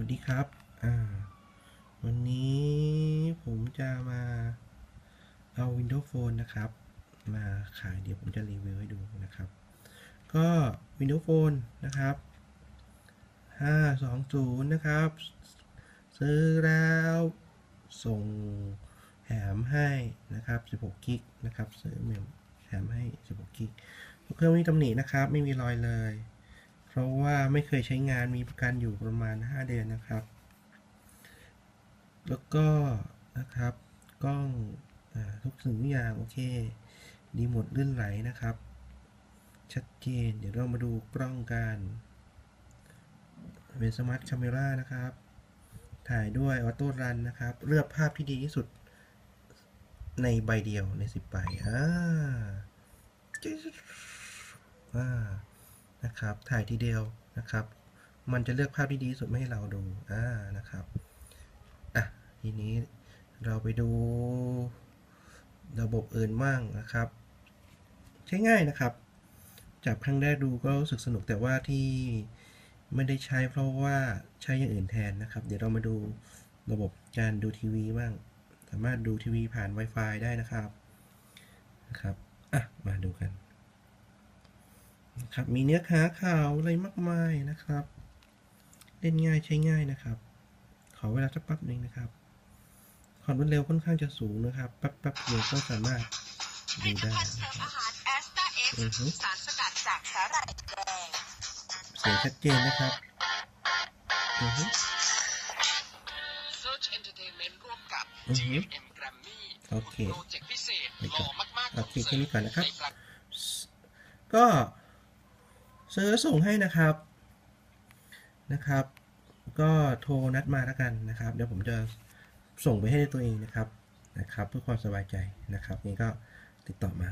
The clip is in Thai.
วัสดีครับ อ่า วันนี้ผมจะมาเอา Windows Phone นะครับ มาขายเดี๋ยวผมจะรีวิวให้ดูนะครับ ก็ Windows Phone นะครับ 520 นะครับ ซื้อแล้วส่งแถมให้นะครับ 16 กิกนะครับ ซื้อเมมแถมให้ 16 กิกเครื่องไม่มีตำหนินะครับ ไม่มีรอยเลย ราะว่าไม่เคยใช้งานมีประกันอยู่ประมาณ 5 เดือนนะครับ แล้วก็นะครับกล้องอทุกสิ่งทุกอย่างโอเค ดีหมดลื่นไหลนะครับ ชัดเจน เดี๋ยวเรามาดูกล้องกันเป็นสมาร์ทคาเมรานะครับ ถ่ายด้วยออโต้รันนะครับ เลือกภาพที่ดีที่สุดในใบเดียวใน 10 ใบอ่าอ่า นะครับ ถ่ายทีเดียวนะครับ มันจะเลือกภาพที่ดีสุดมาให้เราดูอ่านะครับอะทีนี้เราไปดูระบบอื่นบ้างนะครับ ใช้ง่ายนะครับจับครั้งแรกดูก็รู้สึกสนุกแต่ว่าที่ไม่ได้ใช้เพราะว่าใช้อย่างอื่นแทนนะครับ เดี๋ยวเรามาดูระบบการดูทีวีบ้าง สามารถดูทีวีผ่าน Wi-Fi ได้นะครับนะครับ อะ มาดูกัน ครับ มีเนื้อหาข่าวอะไรมากมายนะครับ เล่นง่ายใช้ง่ายนะครับ ขอเวลาสักแป๊บหนึ่งนะครับ ความรวดเร็วค่อนข้างจะสูงนะครับ แป๊บแป๊บเดียวก็สามารถผดูลิตได้ภัณฑ์เสรินะมครับอาหารแอสตาเอ็กอือฮึสารสกัดจากสาหร่ายแดงเสียงชัดเจนนะครับอือฮึ Search Entertainment ร่วมกับ อือฮึ GFM Grammy โอเค โปรเจกต์พิเศษหล่อมากๆโอเคแค่นี้ก่อนนะครับใเซอร์ส่งให้นะครับนะครับ ก็โทรนัดมาแล้วกันนะครับ เดี๋ยวผมจะส่งไปให้ตัวเองนะครับนะครับ เพื่อความสบายใจนะครับนี่ก็ติดต่อมา